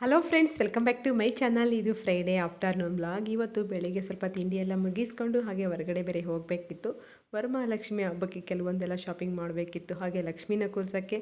Hello friends welcome back to my channel ಇದು Friday afternoon blog ಇವತ್ತು ಬೆಳಿಗ್ಗೆ ಸ್ವಲ್ಪ ತಿಂಡಿ ಎಲ್ಲ ಮುಗಿಸ್ಕೊಂಡು ಹಾಗೆ ಹೊರಗಡೆ ಬೇರೆ ಹೋಗಬೇಕಿತ್ತು. ವರಮಹಾಲಕ್ಷ್ಮಿ ಹಬ್ಬಕ್ಕೆ ಕೆಲವೊಂದೆಲ್ಲ ಶಾಪಿಂಗ್ ಮಾಡಬೇಕಿತ್ತು. ಹಾಗೆ ಲಕ್ಷ್ಮೀನ ಕೂರ್ಸೋಕ್ಕೆ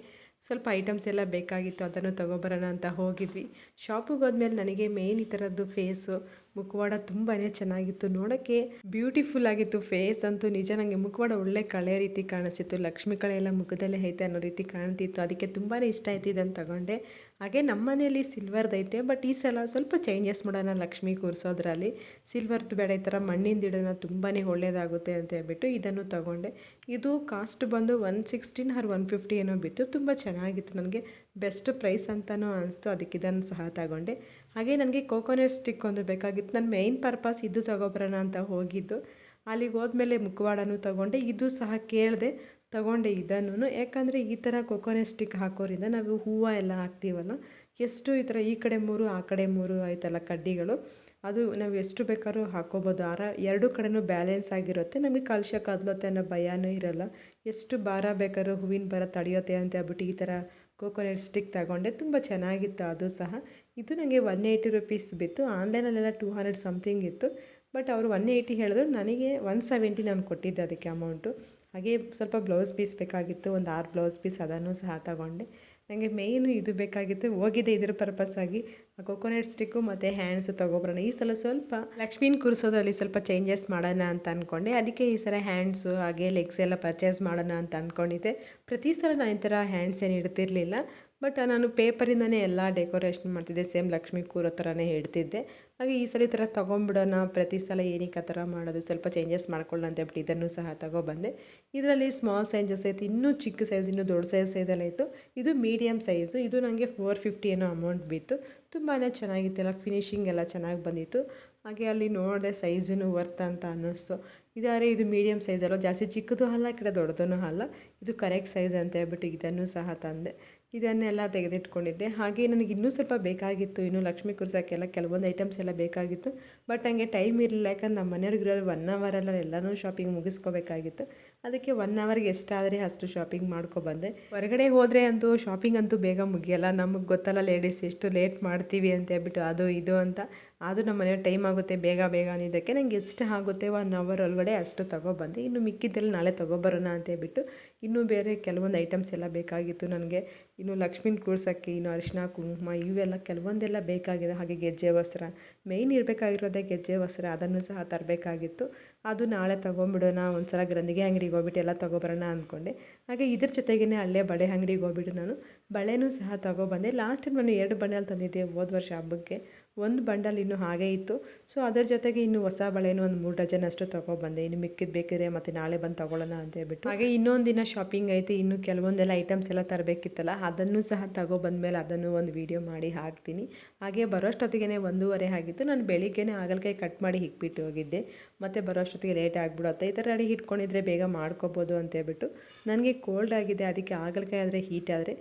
ಸ್ವಲ್ಪ ಐಟಮ್ಸ್ ಎಲ್ಲ ಬೇಕಾಗಿತ್ತು, ಅದನ್ನು ತೊಗೊಬರೋಣ ಅಂತ ಹೋಗಿದ್ವಿ. ಶಾಪಿಗೆ ಹೋದ್ಮೇಲೆ ನನಗೆ ಮೇನ್ ಈ ಥರದ್ದು ಫೇಸು ಮುಖವಾಡ ತುಂಬಾ ಚೆನ್ನಾಗಿತ್ತು. ನೋಡೋಕ್ಕೆ ಬ್ಯೂಟಿಫುಲ್ ಆಗಿತ್ತು ಫೇಸ್ ಅಂತೂ ನಿಜ ನನಗೆ ಮುಖವಾಡ ಒಳ್ಳೆ ಕಳೆ ರೀತಿ ಕಾಣಿಸಿತ್ತು ಲಕ್ಷ್ಮಿ ಕಳೆ ಎಲ್ಲ ಮುಖದಲ್ಲೇ ಐತೆ ಅನ್ನೋ ರೀತಿ ಕಾಣ್ತಿತ್ತು. ಅದಕ್ಕೆ ತುಂಬಾ ಇಷ್ಟ ಆಯ್ತು ಇದನ್ನು ತಗೊಂಡೆ. ಹಾಗೆ ನಮ್ಮ ಮನೆಯಲ್ಲಿ ಸಿಲ್ವರ್ದೈತೆ ಬಟ್ ಈ ಸಲ ಸ್ವಲ್ಪ ಚೇಂಜಸ್ ಮಾಡೋಣ ಲಕ್ಷ್ಮಿ ಕೂರಿಸೋದ್ರಲ್ಲಿ. ಸಿಲ್ವರ್ದು ಬೇಡ, ಈ ಥರ ಮಣ್ಣಿಂದ ಇಡೋಣ ತುಂಬಾ ಒಳ್ಳೆಯದಾಗುತ್ತೆ ಅಂತ ಹೇಳ್ಬಿಟ್ಟು ಇದನ್ನು ತಗೊಂಡೆ. ಇದು ಕಾಸ್ಟ್ ಬಂದು one sixteen or one fifty ಏನೋ ಬಿತ್ತು. ತುಂಬ ಚೆನ್ನಾಗಿತ್ತು. ನನಗೆ ಬೆಸ್ಟ್ ಪ್ರೈಸ್ ಅಂತಲೂ ಅನಿಸ್ತು. ಅದಕ್ಕೆ ಇದನ್ನು ಸಹ ತಗೊಂಡೆ. ಹಾಗೆ ನನಗೆ ಕೋಕೋನಟ್ ಸ್ಟಿಕ್ ಒಂದು ಬೇಕಾಗಿತ್ತು. ನನ್ನ ಮೇಯ್ನ್ ಪರ್ಪಸ್ ಇದು ತಗೊಬರೋಣ ಅಂತ ಹೋಗಿದ್ದು. ಅಲ್ಲಿಗೆ ಹೋದ್ಮೇಲೆ ಮುಖವಾಡನೂ ತಗೊಂಡೆ. ಇದು ಸಹ ಕೇಳಿದೆ ತಗೊಂಡೆ ಇದನ್ನು ಯಾಕಂದರೆ ಈ ಥರ ಕೊಕೊನೆಟ್ ಸ್ಟಿಕ್ ಹಾಕೋರಿಂದ ನಾವು ಹೂವು ಎಲ್ಲ ಹಾಕ್ತೀವಲ್ಲ, ಎಷ್ಟು ಈ ಥರ ಈ ಕಡೆ ಮೂರು, ಆ ಕಡೆ ಮೂರು ಆಯ್ತಲ್ಲ ಕಡ್ಡಿಗಳು. ಅದು ನಾವು ಎಷ್ಟು ಬೇಕಾದ್ರೂ ಹಾಕೋಬೋದು. ಆರ, ಎರಡು ಕಡೆನೂ ಬ್ಯಾಲೆನ್ಸ್ ಆಗಿರುತ್ತೆ. ನಮಗೆ ಕಲಶ ಕದಲತ್ತೆ ಅನ್ನೋ ಭಯನೂ ಇರಲ್ಲ. ಎಷ್ಟು ಭಾರ ಬೇಕಾದ್ರೂ ಹೂವಿನ ಭಾರ ತಡೆಯುತ್ತೆ ಅಂತ ಹೇಳ್ಬಿಟ್ಟು ಈ ಥರ ಕೋಕೋನಟ್ ಸ್ಟಿಕ್ ತಗೊಂಡೆ. ತುಂಬ ಚೆನ್ನಾಗಿತ್ತು ಅದು ಸಹ. ಇದು ನನಗೆ ಒನ್ ಏಯ್ಟಿ ರುಪೀಸ್ ಬಿತ್ತು. ಆನ್ಲೈನಲ್ಲೆಲ್ಲ ಟೂ ಹಂಡ್ರೆಡ್ ಸಮಥಿಂಗ್ ಇತ್ತು. ಬಟ್ ಅವರು ಒನ್ ಏಯ್ಟಿ ಹೇಳಿದ್ರು. ನನಗೆ ಒನ್ ಸೆವೆಂಟಿ ನಾನು ಕೊಟ್ಟಿದ್ದೆ ಅದಕ್ಕೆ ಅಮೌಂಟು ಹಾಗೆ ಸ್ವಲ್ಪ ಬ್ಲೌಸ್ ಪೀಸ್ ಬೇಕಾಗಿತ್ತು. ಒಂದು ಆರು ಬ್ಲೌಸ್ ಪೀಸ್ ಅದನ್ನು ಸಹ ತಗೊಂಡೆ. ನನಗೆ ಮೇಯ್ನು ಇದು ಬೇಕಾಗಿತ್ತು. ಹೋಗಿದೆ ಇದ್ರ ಪರ್ಪಸ್ಸಾಗಿ ಕೊಕೊನೆಟ್ ಸ್ಟಿಕ್ಕು ಮತ್ತು ಹ್ಯಾಂಡ್ಸು ತೊಗೊಬರೋಣ. ಈ ಸಲ ಸ್ವಲ್ಪ ಲಕ್ಷ್ಮೀನ ಕೂರಿಸೋದ್ರಲ್ಲಿ ಸ್ವಲ್ಪ ಚೇಂಜಸ್ ಮಾಡೋಣ ಅಂತ ಅಂದ್ಕೊಂಡೆ ಅದಕ್ಕೆ ಈ ಸಲ ಹ್ಯಾಂಡ್ಸು ಹಾಗೆ ಲೆಗ್ಸ್ ಎಲ್ಲ ಪರ್ಚೇಸ್ ಮಾಡೋಣ ಅಂತ ಅಂದ್ಕೊಂಡಿದ್ದೆ ಪ್ರತಿ ಸಲ ನಾನು ಈ ಥರ ಹ್ಯಾಂಡ್ಸ್ ಏನು ಇಡ್ತಿರ್ಲಿಲ್ಲ. ಬಟ್ ನಾನು ಪೇಪರಿಂದನೇ ಎಲ್ಲ ಡೆಕೋರೇಷನ್ ಮಾಡ್ತಿದ್ದೆ, ಸೇಮ್ ಲಕ್ಷ್ಮಿ ಕೂರೋ ಥರನೇ ಹೇಳ್ತಿದ್ದೆ. ಹಾಗೆ ಈ ಸಲ ಈ ಥರ ತೊಗೊಂಬಿಡೋಣ, ಪ್ರತಿ ಸಲ ಏನಕ್ಕೆ ಆ ಥರ ಮಾಡೋದು, ಸ್ವಲ್ಪ ಚೇಂಜಸ್ ಮಾಡ್ಕೊಳ್ಳೋಣ ಅಂತ ಹೇಳ್ಬಿಟ್ಟು ಇದನ್ನು ಸಹ ತೊಗೊಬಂದೆ. ಇದರಲ್ಲಿ ಸ್ಮಾಲ್ ಸೈಜಸ್ ಐತೆ ಇನ್ನೂ ಚಿಕ್ಕ ಸೈಜ್ ಇನ್ನೂ ದೊಡ್ಡ ಸೈಜ್ ಸೈಜಲ್ಲಿ ಇತ್ತು. ಇದು ಮೀಡಿಯಮ್ ಸೈಜು ಇದು ನನಗೆ ಫೋರ್ ಫಿಫ್ಟಿ ಏನೋ ಅಮೌಂಟ್ ಬಿತ್ತು. ತುಂಬಾ ಚೆನ್ನಾಗಿತ್ತು, ಎಲ್ಲ ಫಿನಿಶಿಂಗ್ ಎಲ್ಲ ಚೆನ್ನಾಗಿ ಬಂದಿತ್ತು. ಹಾಗೆ ಅಲ್ಲಿ ನೋಡಿದೆ ಸೈಜೂ ವರ್ತ್ ಅಂತ ಅನ್ನಿಸ್ತು. ಇದಾರೆ ಇದು ಮೀಡಿಯಮ್ ಸೈಜ್ ಅಲ್ಲ ಜಾಸ್ತಿ ಚಿಕ್ಕದು ಅಲ್ಲ ಕಡೆ ದೊಡ್ಡದೂ ಅಲ್ಲ. ಇದು ಕರೆಕ್ಟ್ ಸೈಜ್ ಅಂತ ಹೇಳ್ಬಿಟ್ಟು ಇದನ್ನು ಸಹ ತಂದೆ. ಇದನ್ನೆಲ್ಲ ತೆಗೆದಿಟ್ಕೊಂಡಿದ್ದೆ. ಹಾಗೆ ನನಗೆ ಇನ್ನೂ ಸ್ವಲ್ಪ ಬೇಕಾಗಿತ್ತು. ಇನ್ನೂ ಲಕ್ಷ್ಮಿ ಕುರ್ಸೋಕ್ಕೆಲ್ಲ ಕೆಲವೊಂದು ಐಟಮ್ಸ್ ಎಲ್ಲ ಬೇಕಾಗಿತ್ತು. ಬಟ್ ಹಂಗೆ ಟೈಮ್ ಇರಲಿಲ್ಲ. ಯಾಕಂದ್ರೆ ನಮ್ಮ ಮನೆಯವ್ರಿಗಿರೋದು ಒನ್ ಅವರಲ್ಲ ಎಲ್ಲನೂ ಶಾಪಿಂಗ್ ಮುಗಿಸ್ಕೋಬೇಕಾಗಿತ್ತು. ಅದಕ್ಕೆ ಒನ್ ಅವರ್ಗೆ ಎಷ್ಟಾದರೆ ಅಷ್ಟು ಶಾಪಿಂಗ್ ಮಾಡ್ಕೊಬಂದೆ ಹೊರಗಡೆ ಹೋದರೆ ಅಂತೂ ಶಾಪಿಂಗ್ ಅಂತೂ ಬೇಗ ಮುಗಿಯಲ್ಲ. ನಮಗೆ ಗೊತ್ತಲ್ಲ, ಲೇಡೀಸ್, ಎಷ್ಟು ಲೇಟ್ ಮಾಡ್ತೀವಿ ಅಂತ ಹೇಳ್ಬಿಟ್ಟು, ಅದು, ಇದು ಅಂತ. ಅದು ನಮ್ಮ ಟೈಮ್ ಆಗುತ್ತೆ, ಬೇಗ ಬೇಗ ಅನ್ನೋದಕ್ಕೆ ನಂಗೆ ಎಷ್ಟು ಆಗುತ್ತೆ. ಒನ್ ಅವರ್ ಒಳಗಡೆ ಅಷ್ಟು ತೊಗೊಬಂದೆ, ಇನ್ನು ಮಿಕ್ಕಿದ್ದೆಲ್ಲ ನಾಳೆ ತೊಗೊಬರೋಣ ಅಂತ ಹೇಳ್ಬಿಟ್ಟು, ಇನ್ನೂ ಬೇರೆ ಕೆಲವೊಂದು ಐಟಮ್ಸ್ ಎಲ್ಲ ಬೇಕಾಗಿತ್ತು ನನಗೆ. ಇನ್ನು ಲಕ್ಷ್ಮೀನ ಕೂರ್ಸೋಕ್ಕೆ, ಇನ್ನು ಅರಿಶಿನ ಕುಂಕುಮ, ಇವೆಲ್ಲ ಕೆಲವೊಂದೆಲ್ಲ ಬೇಕಾಗಿದೆ. ಹಾಗೆ ಗೆಜ್ಜೆ ವಸ್ತ್ರ ಮೇಯ್ನ್ ಇರಬೇಕಾಗಿರೋದೇ ಗೆಜ್ಜೆ ವಸ್ತ್ರ, ಅದನ್ನು ಸಹ ತರಬೇಕಾಗಿತ್ತು. ಅದು ನಾಳೆ ತೊಗೊಂಬಿಡೋಣ ಒಂದು ಸಲ ಗ್ರಂಥಿಗೆ ಅಂಗಡಿಗೆ ಹೋಗ್ಬಿಟ್ಟು ಎಲ್ಲ ತೊಗೊಬರೋಣ ಅಂದ್ಕೊಂಡೆ. ಹಾಗೆ ಇದ್ರ ಜೊತೆಗೇ ಅಲ್ಲೇ ಬಡೆ ಅಂಗಡಿಗೆ ಹೋಗ್ಬಿಟ್ಟು ನಾನು ಬಳೆನೂ ಸಹ ತಗೊಬಂದೆ. ಲಾಸ್ಟ್ ನಾನು ಎರಡು ಬಂಡಲ್ ತಂದಿದ್ದೆ ಹೋದ ವರ್ಷ ಹಬ್ಬಕ್ಕೆ. ಒಂದು ಬಂಡಲ್ ಇನ್ನೂ ಹಾಗೇ ಇತ್ತು. ಸೊ, ಅದರ ಜೊತೆಗೆ ಇನ್ನು ಹೊಸ ಬಳೆನೂ ಒಂದು ಮೂರು ಡಜನ್ ಅಷ್ಟು ತೊಗೊಬಂದೆ. ಇನ್ನು ಮಿಕ್ಕಿದ ಬೇಕಿದ್ರೆ ಮತ್ತು ನಾಳೆ ಬಂದು ತೊಗೊಳ್ಳೋಣ ಅಂತ ಹೇಳ್ಬಿಟ್ಟು. ಹಾಗೆ ಇನ್ನೊಂದು ದಿನ ಶಾಪಿಂಗ್ ಐತೆ. ಇನ್ನು ಕೆಲವೊಂದೆಲ್ಲ ಐಟಮ್ಸ್ ಎಲ್ಲ ತರಬೇಕಿತ್ತಲ್ಲ, ಅದನ್ನು ಸಹ ತಗೊಬಂದ್ಮೇಲೆ ಅದನ್ನು ಒಂದು ವೀಡಿಯೋ ಮಾಡಿ ಹಾಕ್ತೀನಿ. ಹಾಗೆ ಬರೋಷ್ಟೊತ್ತಿಗೆ ಒಂದೂವರೆ ಆಗಿತ್ತು. ನಾನು ಬೆಳಿಗ್ಗೆನೇ ಹಾಗಲಕಾಯಿ ಕಟ್ ಮಾಡಿ ಇಕ್ಬಿಟ್ಟು ಹೋಗಿದ್ದೆ. ಮತ್ತು ಬರೋಷ್ಟೊತ್ತಿಗೆ ಲೇಟ್ ಆಗಿಬಿಡುತ್ತೆ. ಈ ಥರ ರೆಡಿ ಇಟ್ಕೊಂಡಿದ್ರೆ ಬೇಗ ಮಾಡ್ಕೋಬೋದು ಅಂತ ಹೇಳ್ಬಿಟ್ಟು. ನನಗೆ ಕೋಲ್ಡ್ ಆಗಿದೆ. ಅದಕ್ಕೆ ಹಾಗಲಕಾಯಿ ಆದರೆ ಹೀಟ್ ಆದರೆ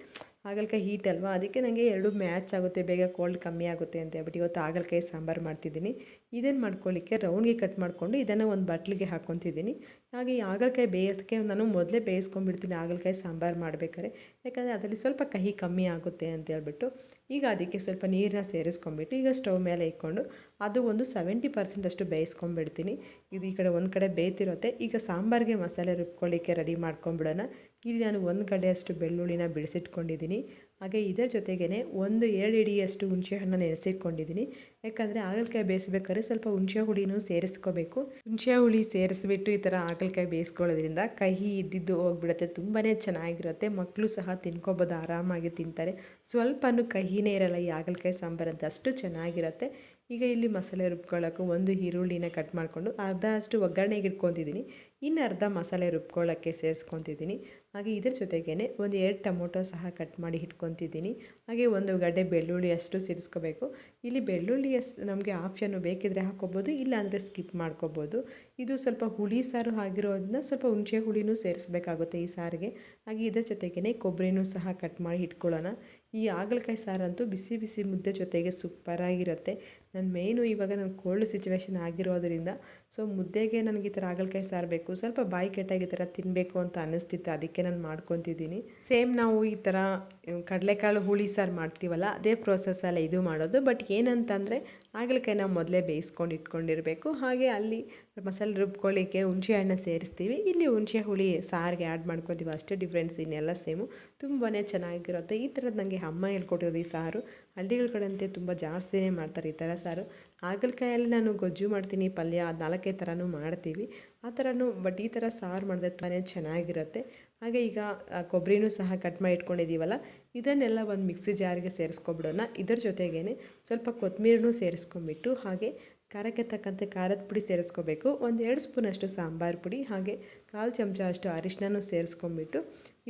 ಹಾಗಲಕಾಯಿ ಹೀಟ್ ಅಲ್ವಾ? ಅದಕ್ಕೆ ನನಗೆ ಎರಡು ಮ್ಯಾಚ್ ಆಗುತ್ತೆ. ಬೇಗ ಕೋಲ್ಡ್ ಕಮ್ಮಿ ಆಗುತ್ತೆ ಅಂತ ಹೇಳ್ಬಿಟ್ಟು ಇವತ್ತು ಹಾಗಲಕಾಯಿ ಸಾಂಬಾರು ಮಾಡ್ತಿದ್ದೀನಿ. ಇದನ್ನು ಮಾಡ್ಕೊಳ್ಳಿಕ್ಕೆ ರೌಂಡ್ಗೆ ಕಟ್ ಮಾಡಿಕೊಂಡು ಇದನ್ನು ಒಂದು ಬಟ್ಲಿಗೆ ಹಾಕ್ಕೊತಿದ್ದೀನಿ ಹಾಗೆ ಈ ಹಾಗಲಕಾಯಿ ಬೇಯಿಸೋಕ್ಕೆ ನಾನು ಮೊದಲೇ ಬೇಯಿಸ್ಕೊಂಡ್ಬಿಡ್ತೀನಿ ಹಾಗಲಕಾಯಿ ಸಾಂಬಾರು ಮಾಡಬೇಕಾರೆ ಯಾಕಂದರೆ ಅದರಲ್ಲಿ ಸ್ವಲ್ಪ ಕಹಿ ಕಮ್ಮಿ ಆಗುತ್ತೆ ಅಂತ ಹೇಳ್ಬಿಟ್ಟು ಈಗ ಅದಕ್ಕೆ ಸ್ವಲ್ಪ ನೀರನ್ನ ಸೇರಿಸ್ಕೊಂಡ್ಬಿಟ್ಟು ಈಗ ಸ್ಟವ್ ಮೇಲೆ ಇಟ್ಕೊಂಡು ಅದು ಒಂದು ಸೆವೆಂಟಿ ಪರ್ಸೆಂಟ್ ಅಷ್ಟು ಬೇಯಿಸ್ಕೊಂಡ್ಬಿಡ್ತೀನಿ. ಇದು ಈ ಕಡೆ ಒಂದು ಕಡೆ ಬೇಯ್ತಿರುತ್ತೆ. ಈಗ ಸಾಂಬಾರಿಗೆ ಮಸಾಲೆ ರುಬ್ಕೊಳ್ಳಿಕ್ಕೆ ರೆಡಿ ಮಾಡ್ಕೊಂಬಿಡೋಣ ಇಲ್ಲಿ ನಾನು ಒಂದು ಕಡೆಯಷ್ಟು ಬೆಳ್ಳುಳ್ಳಿನ ಬಿಡಿಸಿಟ್ಕೊಂಡಿದ್ದೀನಿ. ಹಾಗೆ ಇದರ ಜೊತೆಗೇ ಒಂದು ಎರಡು ಇಡಿಯಷ್ಟು ಹುಣಸೆ ಹಣ್ಣು ನೆನೆಸಿಟ್ಕೊಂಡಿದ್ದೀನಿ. ಯಾಕಂದರೆ ಹಾಗಲಕಾಯಿ ಬೇಯಿಸ್ಬೇಕಾದ್ರೆ ಸ್ವಲ್ಪ ಹುಣಸೆ ಹುಳಿನೂ ಸೇರಿಸ್ಕೋಬೇಕು. ಹುಣಸೆ ಹುಳಿ ಸೇರಿಸ್ಬಿಟ್ಟು ಈ ಥರ ಹಾಗಲಕಾಯಿ ಬೇಯಿಸ್ಕೊಳ್ಳೋದ್ರಿಂದ ಕಹಿ ಇದ್ದಿದ್ದು ಹೋಗ್ಬಿಡುತ್ತೆ. ತುಂಬಾ ಚೆನ್ನಾಗಿರುತ್ತೆ. ಮಕ್ಕಳು ಸಹ ತಿನ್ಕೋಬೋದು, ಆರಾಮಾಗಿ ತಿಂತಾರೆ. ಸ್ವಲ್ಪನೂ ಕಹಿನೇ ಇರಲ್ಲ ಈ ಹಾಗಲಕಾಯಿ ಸಾಂಬಾರು ಅಂತ ಅಷ್ಟು ಚೆನ್ನಾಗಿರುತ್ತೆ. ಈಗ ಇಲ್ಲಿ ಮಸಾಲೆ ರುಬ್ಕೊಳ್ಳೋಕ್ಕೂ ಒಂದು ಈರುಳ್ಳಿನ ಕಟ್ ಮಾಡಿಕೊಂಡು ಅರ್ಧ ಅಷ್ಟು ಒಗ್ಗರಣೆಗೆ ಇಟ್ಕೊತಿದ್ದೀನಿ ಇನ್ನು ಅರ್ಧ ಮಸಾಲೆ ರುಬ್ಕೊಳ್ಳೋಕ್ಕೆ ಸೇರಿಸ್ಕೊತಿದ್ದೀನಿ ಹಾಗೆ ಇದ್ರ ಜೊತೆಗೇ ಒಂದು ಎರಡು ಟೊಮೊಟೊ ಸಹ ಕಟ್ ಮಾಡಿ ಇಟ್ಕೊತಿದ್ದೀನಿ ಹಾಗೆ ಒಂದು ಗಡ್ಡೆ ಬೆಳ್ಳುಳ್ಳಿ ಅಷ್ಟು ಸೇರಿಸ್ಕೋಬೇಕು. ಇಲ್ಲಿ ಬೆಳ್ಳುಳ್ಳಿ ಅಷ್ಟು ನಮಗೆ ಆಪ್ಷನ್ನು ಬೇಕಿದ್ರೆ ಹಾಕ್ಕೋಬೋದು ಇಲ್ಲಾಂದರೆ ಸ್ಕಿಪ್ ಮಾಡ್ಕೋಬೋದು. ಇದು ಸ್ವಲ್ಪ ಹುಳಿ ಸಾರು ಆಗಿರೋದನ್ನ ಸ್ವಲ್ಪ ಹುಣಸೆ ಹುಳಿನೂ ಸೇರಿಸ್ಬೇಕಾಗುತ್ತೆ ಈ ಸಾರಿಗೆ. ಹಾಗೆ ಇದರ ಜೊತೆಗೇ ಕೊಬ್ಬರಿನೂ ಸಹ ಕಟ್ ಮಾಡಿ ಇಟ್ಕೊಳ್ಳೋಣ. ಈ ಹಾಗಲಕಾಯಿ ಸಾರಂತೂ ಬಿಸಿ ಬಿಸಿ ಮುದ್ದೆ ಜೊತೆಗೆ ಸೂಪರಾಗಿರುತ್ತೆ ನನ್ನ ಮೇಯ್ನು ಇವಾಗ ನನ್ನ ಕೋಲ್ಡ್ ಸಿಚುವೇಶನ್ ಆಗಿರೋದರಿಂದ ಸೊ ಮುದ್ದೆಗೆ ನನಗೆ ಈ ಥರ ಹಾಗಲಕಾಯಿ ಸಾರು ಬೇಕು ಸ್ವಲ್ಪ ಬಾಯಿ ಕೆಟ್ಟಾಗಿ ಈ ಥರ ತಿನ್ನಬೇಕು ಅಂತ ಅನ್ನಿಸ್ತಿತ್ತು, ಅದಕ್ಕೆ ನಾನು ಮಾಡ್ಕೊತಿದ್ದೀನಿ. ಸೇಮ್ ನಾವು ಈ ಥರ ಕಡಲೆಕಾಳು ಹುಳಿ ಸಾರು ಮಾಡ್ತೀವಲ್ಲ, ಅದೇ ಪ್ರೊಸೆಸ್ಸಲ್ಲ ಇದು ಮಾಡೋದು ಬಟ್ ಏನಂತಂದರೆ ಹಾಗಲಕಾಯಿನ ಮೊದಲೇ ಬೇಯಿಸ್ಕೊಂಡು ಇಟ್ಕೊಂಡಿರಬೇಕು, ಹಾಗೆ ಅಲ್ಲಿ ಮಸಾಲೆ ರುಬ್ಕೊಳ್ಳಿಕ್ಕೆ ಹುಣಸೆ ಹಣ್ಣು ಸೇರಿಸ್ತೀವಿ, ಇಲ್ಲಿ ಹುಣಸೆ ಹುಳಿ ಸಾರಿಗೆ ಆ್ಯಡ್ ಮಾಡ್ಕೊತೀವಿ, ಅಷ್ಟೇ ಡಿಫ್ರೆನ್ಸ್ ಇನ್ನೆಲ್ಲ ಸೇಮು ತುಂಬಾ ಚೆನ್ನಾಗಿರುತ್ತೆ. ಈ ಥರದ್ದು ನನಗೆ ಅಮ್ಮ ಹೇಳ್ಕೊಟ್ಟಿರೋದು ಈ ಸಾರು ಹಳ್ಳಿಗಳ ಕಡೆಂತೆ ತುಂಬ ಜಾಸ್ತಿನೇ ಮಾಡ್ತಾರೆ ಈ ಥರ ಸಾರು. ಹಾಗಲಕಾಯಲ್ಲಿ ನಾನು ಗೊಜ್ಜು ಮಾಡ್ತೀನಿ, ಪಲ್ಯ ಅದು ನಾಲ್ಕೈದು ಥರನೂ ಮಾಡ್ತೀವಿ. ಆ ಥರನೂ ಬಟ್ ಈ ಥರ ಸಾರು ಮಾಡಿದ್ರೆ ತುಂಬಾ ಚೆನ್ನಾಗಿರುತ್ತೆ. ಹಾಗೆ ಈಗ ಕೊಬ್ಬರಿನೂ ಸಹ ಕಟ್ ಮಾಡಿ ಇಟ್ಕೊಂಡಿದ್ದೀವಲ್ಲ, ಇದನ್ನೆಲ್ಲ ಒಂದು ಮಿಕ್ಸಿ ಜಾರಿಗೆ ಸೇರಿಸ್ಕೊಬಿಡೋಣ. ಇದರ ಜೊತೆಗೇ ಸ್ವಲ್ಪ ಕೊತ್ತಂಬರಿನೂ ಸೇರಿಸ್ಕೊಂಬಿಟ್ಟು, ಹಾಗೆ ಖಾರಕ್ಕೆ ತಕ್ಕಂತೆ ಖಾರದ ಪುಡಿ ಸೇರಿಸ್ಕೋಬೇಕು. ಒಂದು ಎರಡು ಸ್ಪೂನಷ್ಟು ಸಾಂಬಾರು ಪುಡಿ, ಹಾಗೆ ಕಾಲು ಚಮಚ ಅಷ್ಟು ಅರಿಶಿನೂ ಸೇರಿಸ್ಕೊಂಬಿಟ್ಟು,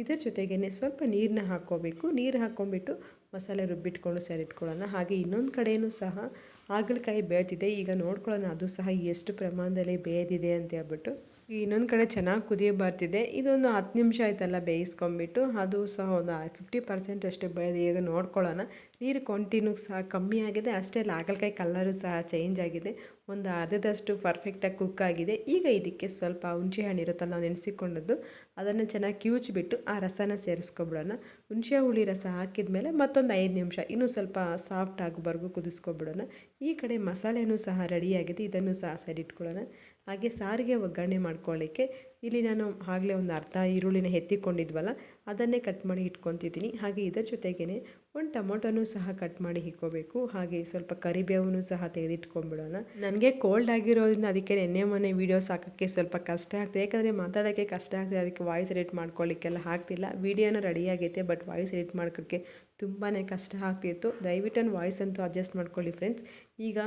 ಇದರ ಜೊತೆಗೇ ಸ್ವಲ್ಪ ನೀರನ್ನ ಹಾಕ್ಕೋಬೇಕು. ನೀರು ಹಾಕ್ಕೊಂಬಿಟ್ಟು ಮಸಾಲೆ ರುಬ್ಬಿಟ್ಕೊಂಡು ಸೇರಿಟ್ಕೊಳ್ಳೋಣ. ಹಾಗೆ ಇನ್ನೊಂದು ಕಡೆಯೂ ಸಹ ಹಾಗಲಕಾಯಿ ಬೇಯ್ತಿದೆ. ಈಗ ನೋಡ್ಕೊಳ್ಳೋಣ, ಅದು ಸಹ ಎಷ್ಟು ಪ್ರಮಾಣದಲ್ಲಿ ಬೇಯ್ದಿದೆ ಅಂತ ಹೇಳ್ಬಿಟ್ಟು. ಇನ್ನೊಂದು ಕಡೆ ಚೆನ್ನಾಗಿ ಕುದಿಯ ಬರ್ತಿದೆ. ಇದೊಂದು ಹತ್ತು ನಿಮಿಷ ಆಯ್ತಲ್ಲ ಬೇಯಿಸ್ಕೊಂಬಿಟ್ಟು ಅದು ಸಹ ಒಂದು ಫಿಫ್ಟಿ ಪರ್ಸೆಂಟ್ ಅಷ್ಟೇ ಬೆಳೆದು, ಈಗ ನೋಡ್ಕೊಳ್ಳೋಣ. ನೀರು ಕಂಟಿನ್ಯೂ ಸಹ ಕಮ್ಮಿ ಆಗಿದೆ, ಅಷ್ಟೇ ಹಾಗಲಕಾಯಿ ಕಲ್ಲರು ಸಹ ಚೇಂಜ್ ಆಗಿದೆ. ಒಂದು ಅರ್ಧದಷ್ಟು ಪರ್ಫೆಕ್ಟಾಗಿ ಕುಕ್ ಆಗಿದೆ. ಈಗ ಇದಕ್ಕೆ ಸ್ವಲ್ಪ ಹುಣಸೆ ಹಣ್ಣು ಇರುತ್ತಲ್ಲ, ನಾವು ನೆನೆಸಿಕೊಂಡದ್ದು, ಅದನ್ನು ಚೆನ್ನಾಗಿ ಕಿವುಚಿಬಿಟ್ಟು ಆ ರಸನ ಸೇರಿಸ್ಕೊಬಿಡೋಣ. ಹುಣಸೆ ಹುಳಿ ರಸ ಹಾಕಿದ ಮೇಲೆ ಮತ್ತೊಂದು ಐದು ನಿಮಿಷ, ಇನ್ನೂ ಸ್ವಲ್ಪ ಸಾಫ್ಟ್ ಆಗೋವರೆಗೂ ಕುದಿಸ್ಕೊಬಿಡೋಣ. ಈ ಕಡೆ ಮಸಾಲೆನೂ ಸಹ ರೆಡಿಯಾಗಿದೆ ಇದನ್ನು ಸಹ ಸೈಡ್ ಇಟ್ಕೊಳ್ಳೋಣ ಹಾಗೆ ಸಾರಿಗೆ ಒಗ್ಗರಣೆ ಮಾಡ್ಕೊಳ್ಳಿಕ್ಕೆ ಇಲ್ಲಿ ನಾನು ಆಗಲೇ ಒಂದು ಅರ್ಧ ಈರುಳ್ಳಿನ ಎತ್ತಿಕೊಂಡಿದ್ವಲ್ಲ, ಅದನ್ನೇ ಕಟ್ ಮಾಡಿ ಇಟ್ಕೊತಿದ್ದೀನಿ. ಹಾಗೆ ಇದರ ಜೊತೆಗೇ ಒಂದು ಟೊಮೊಟೊನೂ ಸಹ ಕಟ್ ಮಾಡಿ ಇಕ್ಕೋಬೇಕು ಹಾಗೆ ಸ್ವಲ್ಪ ಕರಿಬೇವನ್ನು ಸಹ ತೆಗೆದಿಟ್ಕೊಂಡ್ಬಿಡೋಣ. ನನಗೆ ಕೋಲ್ಡ್ ಆಗಿರೋದ್ರಿಂದ ಅದಕ್ಕೆ ನೆನ್ನೆ ಮೊನ್ನೆ ವೀಡಿಯೋಸ್ ಹಾಕೋಕ್ಕೆ ಸ್ವಲ್ಪ ಕಷ್ಟ ಆಗ್ತದೆ. ಯಾಕಂದರೆ ಮಾತಾಡೋಕ್ಕೆ ಕಷ್ಟ ಆಗ್ತದೆ. ಅದಕ್ಕೆ ವಾಯ್ಸ್ ಎಡಿಟ್ ಮಾಡ್ಕೊಳ್ಳಿಕ್ಕೆಲ್ಲ ಆಗ್ತಿಲ್ಲ. ವೀಡಿಯೋನ ರೆಡಿ ಆಗೈತೆ ಬಟ್ ವಾಯ್ಸ್ ಎಡಿಟ್ ಮಾಡೋಕ್ಕೆ ತುಂಬಾ ಕಷ್ಟ ಆಗ್ತಿತ್ತು. ದಯವಿಟ್ಟು ವಾಯ್ಸ್ ಅಂತೂ ಅಡ್ಜಸ್ಟ್ ಮಾಡ್ಕೊಳ್ಳಿ ಫ್ರೆಂಡ್ಸ್ ಈಗ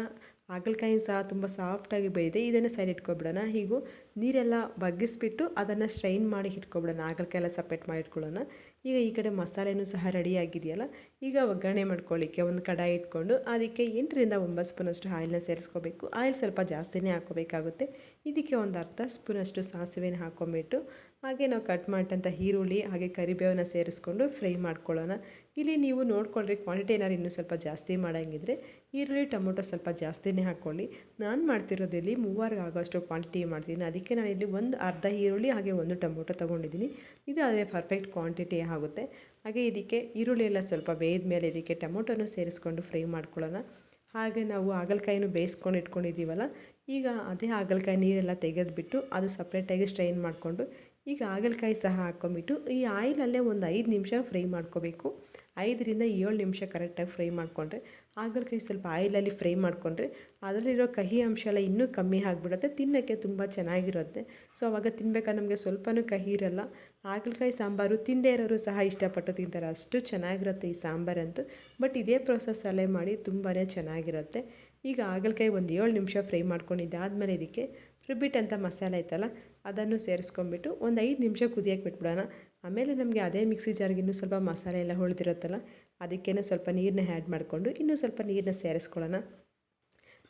ಹಾಗಲಕಾಯಿ ಸಹ ತುಂಬ ಸಾಫ್ಟಾಗಿ ಬೇಯಿದೆ, ಇದನ್ನು ಸೈಡ್ ಇಟ್ಕೊಬಿಡೋಣ. ಹೀಗೂ ನೀರೆಲ್ಲ ಬಗ್ಗಿಸ್ಬಿಟ್ಟು ಅದನ್ನು ಸ್ಟ್ರೈನ್ ಮಾಡಿ ಇಟ್ಕೊಬಿಡೋಣ. ಹಾಗಲಕಾಯಿ ಎಲ್ಲ ಸಪ್ರೇಟ್ ಮಾಡಿ ಇಟ್ಕೊಳ್ಳೋಣ. ಈಗ ಈ ಕಡೆ ಮಸಾಲೆನೂ ಸಹ ರೆಡಿ ಆಗಿದೆಯಲ್ಲ, ಈಗ ಒಗ್ಗರಣೆ ಮಾಡ್ಕೊಳ್ಳಿಕ್ಕೆ ಒಂದು ಕಡಾಯಿ ಇಟ್ಕೊಂಡು, ಅದಕ್ಕೆ ಎಂಟರಿಂದ ಒಂಬತ್ತು ಸ್ಪೂನಷ್ಟು ಆಯಿಲ್ನ ಸೇರಿಸ್ಕೋಬೇಕು. ಆಯಿಲ್ ಸ್ವಲ್ಪ ಜಾಸ್ತಿನೇ ಹಾಕ್ಕೋಬೇಕಾಗುತ್ತೆ. ಇದಕ್ಕೆ ಒಂದು ಅರ್ಧ ಸ್ಪೂನಷ್ಟು ಸಾಸಿವೆನ ಹಾಕ್ಕೊಂಬಿಟ್ಟು ಹಾಗೆ ನಾವು ಕಟ್ ಮಾಡಿದಂಥ ಈರುಳ್ಳಿ, ಹಾಗೆ ಕರಿಬೇವನ್ನ ಸೇರಿಸ್ಕೊಂಡು ಫ್ರೈ ಮಾಡ್ಕೊಳ್ಳೋಣ. ಇಲ್ಲಿ ನೀವು ನೋಡ್ಕೊಳ್ಳ್ರಿ ಕ್ವಾಂಟಿಟಿ ಏನಾದ್ರು ಇನ್ನೂ ಸ್ವಲ್ಪ ಜಾಸ್ತಿ ಮಾಡೋಂಗಿದ್ರೆ ಈರುಳ್ಳಿ, ಟೊಮೊಟೊ ಸ್ವಲ್ಪ ಜಾಸ್ತಿನೇ ಹಾಕ್ಕೊಳ್ಳಿ. ನಾನು ಮಾಡ್ತಿರೋದಿಲ್ಲಿ ಮೂವರಿಗೆ ಆಗೋಷ್ಟು ಕ್ವಾಂಟಿಟಿ ಮಾಡ್ತೀನಿ. ಅದಕ್ಕೆ ನಾನು ಇಲ್ಲಿ ಒಂದು ಅರ್ಧ ಈರುಳ್ಳಿ, ಹಾಗೆ ಒಂದು ಟೊಮೊಟೊ ತೊಗೊಂಡಿದ್ದೀನಿ. ಇದು ಆದರೆ ಪರ್ಫೆಕ್ಟ್ ಕ್ವಾಂಟಿಟಿ ಆಗುತ್ತೆ. ಹಾಗೆ ಇದಕ್ಕೆ ಈರುಳ್ಳಿ ಎಲ್ಲ ಸ್ವಲ್ಪ ಬೇಯ್ದ ಮೇಲೆ ಇದಕ್ಕೆ ಟೊಮೊಟೊನೂ ಸೇರಿಸ್ಕೊಂಡು ಫ್ರೈ ಮಾಡ್ಕೊಳ್ಳೋಣ. ಹಾಗೆ ನಾವು ಹಾಗಲಕಾಯಿನೂ ಬೇಯಿಸ್ಕೊಂಡು ಇಟ್ಕೊಂಡಿದ್ದೀವಲ್ಲ ಈಗ ಅದೇ ಹಾಗಲಕಾಯಿ ನೀರೆಲ್ಲ ತೆಗೆದುಬಿಟ್ಟು ಅದು ಸಪ್ರೇಟಾಗಿ ಸ್ಟ್ರೈನ್ ಮಾಡಿಕೊಂಡು ಈಗ ಹಾಗಲಕಾಯಿ ಸಹ ಹಾಕ್ಕೊಂಬಿಟ್ಟು ಈ ಆಯಿಲಲ್ಲೇ ಒಂದು ಐದು ನಿಮಿಷ ಫ್ರೈ ಮಾಡ್ಕೋಬೇಕು. ಐದರಿಂದ ಏಳು ನಿಮಿಷ ಕರೆಕ್ಟಾಗಿ ಫ್ರೈ ಮಾಡಿಕೊಂಡ್ರೆ ಹಾಗಲಕಾಯಿ ಸ್ವಲ್ಪ ಆಯಿಲಲ್ಲಿ ಫ್ರೈ ಮಾಡಿಕೊಂಡ್ರೆ, ಅದರಲ್ಲಿರೋ ಕಹಿ ಅಂಶ ಎಲ್ಲ ಇನ್ನೂ ಕಮ್ಮಿ ಆಗಿಬಿಡುತ್ತೆ, ತಿನ್ನೋಕ್ಕೆ ತುಂಬ ಚೆನ್ನಾಗಿರುತ್ತೆ. ಸೊ, ಅವಾಗ ತಿನ್ಬೇಕಾದ್ರೆ ನಮಗೆ ಸ್ವಲ್ಪನೂ ಕಹಿ ಇರಲ್ಲ. ಹಾಗಲಕಾಯಿ ಸಾಂಬಾರು ತಿಂದೇ ಇರೋರು ಸಹ ಇಷ್ಟಪಟ್ಟು ತಿಂತಾರೆ. ಅಷ್ಟು ಚೆನ್ನಾಗಿರುತ್ತೆ ಈ ಸಾಂಬಾರಂತೂ. ಬಟ್ ಇದೇ ಪ್ರೊಸೆಸ್ಸಲ್ಲೇ ಮಾಡಿ ತುಂಬಾ ಚೆನ್ನಾಗಿರುತ್ತೆ. ಈಗ ಹಾಗಲಕಾಯಿ ಒಂದು ಏಳು ನಿಮಿಷ ಫ್ರೈ ಮಾಡ್ಕೊಂಡಿದ್ದಾದಮೇಲೆ ಇದಕ್ಕೆ ರುಬ್ಬಿಟ್ ಅಂತ ಮಸಾಲೆ ಐತಲ್ಲ, ಅದನ್ನು ಸೇರಿಸ್ಕೊಂಬಿಟ್ಟು ಒಂದು ಐದು ನಿಮಿಷ ಕುದಿಯಕ್ಕೆ ಬಿಟ್ಬಿಡೋಣ. ಆಮೇಲೆ ನಮಗೆ ಅದೇ ಮಿಕ್ಸಿ ಜಾರ್ಗೆ ಇನ್ನೂ ಸ್ವಲ್ಪ ಮಸಾಲೆ ಎಲ್ಲ ಹೊಳ್ದಿರುತ್ತಲ್ಲ ಅದಕ್ಕೇನೆ ಸ್ವಲ್ಪ ನೀರನ್ನ ಆ್ಯಡ್ ಮಾಡಿಕೊಂಡು ಇನ್ನೂ ಸ್ವಲ್ಪ ನೀರನ್ನ ಸೇರಿಸ್ಕೊಳ್ಳೋಣ.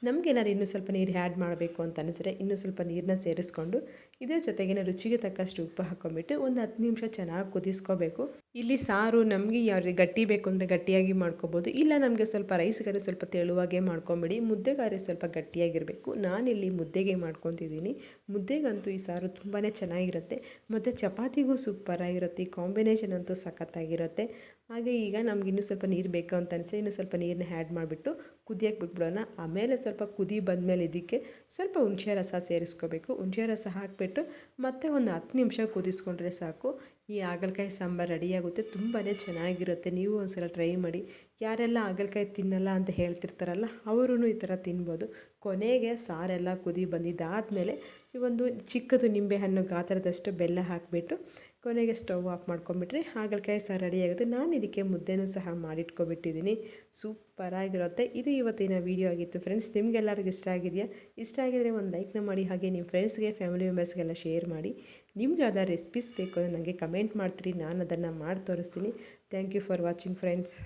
ನಮಗೇನಾದ್ರು ಇನ್ನೂ ಸ್ವಲ್ಪ ನೀರು ಆ್ಯಡ್ ಮಾಡಬೇಕು ಅಂತ ಅನಿಸಿದ್ರೆ ಇನ್ನೂ ಸ್ವಲ್ಪ ನೀರನ್ನ ಸೇರಿಸ್ಕೊಂಡು ಇದರ ಜೊತೆಗೇನೆ ರುಚಿಗೆ ತಕ್ಕಷ್ಟು ಉಪ್ಪು ಹಾಕ್ಕೊಂಬಿಟ್ಟು ಒಂದು ಹತ್ತು ನಿಮಿಷ ಚೆನ್ನಾಗಿ ಕುದಿಸ್ಕೋಬೇಕು. ಇಲ್ಲಿ ಸಾರು ನಮಗೆ ಯಾವ ಗಟ್ಟಿ ಬೇಕು ಅಂದರೆ ಗಟ್ಟಿಯಾಗಿ ಮಾಡ್ಕೋಬೋದು. ಇಲ್ಲ ನಮಗೆ ಸ್ವಲ್ಪ ರೈಸ್ಗಾದ್ರೆ ಸ್ವಲ್ಪ ತೆಳುವಾಗೆ ಮಾಡ್ಕೊಂಬಿಡಿ. ಮುದ್ದೆಗಾರೆ ಸ್ವಲ್ಪ ಗಟ್ಟಿಯಾಗಿರಬೇಕು. ನಾನಿಲ್ಲಿ ಮುದ್ದೆಗೆ ಮಾಡ್ಕೊತಿದ್ದೀನಿ. ಮುದ್ದೆಗಂತೂ ಈ ಸಾರು ತುಂಬಾ ಚೆನ್ನಾಗಿರುತ್ತೆ. ಮತ್ತು ಚಪಾತಿಗೂ ಸೂಪರಾಗಿರುತ್ತೆ. ಈ ಕಾಂಬಿನೇಷನ್ ಅಂತೂ ಸಖತ್ತಾಗಿರುತ್ತೆ. ಹಾಗೆ ಈಗ ನಮ್ಗೆ ಇನ್ನೂ ಸ್ವಲ್ಪ ನೀರು ಬೇಕು ಅಂತ ಅನಿಸಿ ಇನ್ನೂ ಸ್ವಲ್ಪ ನೀರನ್ನ ಆ್ಯಡ್ ಮಾಡಿಬಿಟ್ಟು ಕುದಿಯೋಕೆ ಬಿಟ್ಬಿಡೋಣ. ಆಮೇಲೆ ಸ್ವಲ್ಪ ಕುದಿ ಬಂದಮೇಲೆ ಇದಕ್ಕೆ ಸ್ವಲ್ಪ ಹುಣಸೆ ರಸ ಸೇರಿಸ್ಕೋಬೇಕು. ಹುಣಸೆ ರಸ ಹಾಕಿಬಿಟ್ಟು ಮತ್ತೆ ಒಂದು ಹತ್ತು ನಿಮಿಷ ಕುದಿಸ್ಕೊಂಡ್ರೆ ಸಾಕು. ಈ ಹಾಗಲಕಾಯಿ ಸಾಂಬಾರು ರೆಡಿಯಾಗುತ್ತೆ ತುಂಬಾ ಚೆನ್ನಾಗಿರುತ್ತೆ. ನೀವು ಒಂದ್ಸಲ ಟ್ರೈ ಮಾಡಿ. ಯಾರೆಲ್ಲ ಹಾಗಲಕಾಯಿ ತಿನ್ನಲ್ಲ ಅಂತ ಹೇಳ್ತಿರ್ತಾರಲ್ಲ ಅವರೂ ಈ ಥರ ತಿನ್ಬೋದು. ಕೊನೆಗೆ ಸಾರೆಲ್ಲ ಕುದಿ ಬಂದಿದ್ದಾದಮೇಲೆ ಈ ಒಂದು ಚಿಕ್ಕದು ನಿಂಬೆಹಣ್ಣು ಗಾತ್ರದಷ್ಟು ಬೆಲ್ಲ ಹಾಕಿಬಿಟ್ಟು ಕೊನೆಗೆ ಸ್ಟವ್ ಆಫ್ ಮಾಡ್ಕೊಂಬಿಟ್ರೆ ಹಾಗಲಕಾಯಿ ಸಾರು ರೆಡಿ ಆಗುತ್ತೆ. ನಾನು ಇದಕ್ಕೆ ಮುದ್ದೆನೂ ಸಹ ಮಾಡಿಟ್ಕೊಬಿಟ್ಟಿದ್ದೀನಿ. ಸೂಪರಾಗಿರುತ್ತೆ ಇದು ಇವತ್ತಿನ ವೀಡಿಯೋ ಆಗಿತ್ತು ಫ್ರೆಂಡ್ಸ್ ನಿಮಗೆಲ್ಲರಿಗೂ ಇಷ್ಟ ಆಗಿದೆಯಾ? ಇಷ್ಟ ಆಗಿದರೆ ಒಂದು ಲೈಕ್ನ ಮಾಡಿ, ಹಾಗೆ ನಿಮ್ಮ ಫ್ರೆಂಡ್ಸ್ಗೆ ಫ್ಯಾಮಿಲಿ ಮೆಂಬರ್ಸ್ಗೆಲ್ಲ ಶೇರ್ ಮಾಡಿ. ನಿಮ್ಗೆ ಅದರ ರೆಸಿಪೀಸ್ ಬೇಕು ನನಗೆ ಕಮೆಂಟ್ ಮಾಡ್ತೀರಿ. ನಾನು ಅದನ್ನು ಮಾಡಿ ತೋರಿಸ್ತೀನಿ. Thank you for watching friends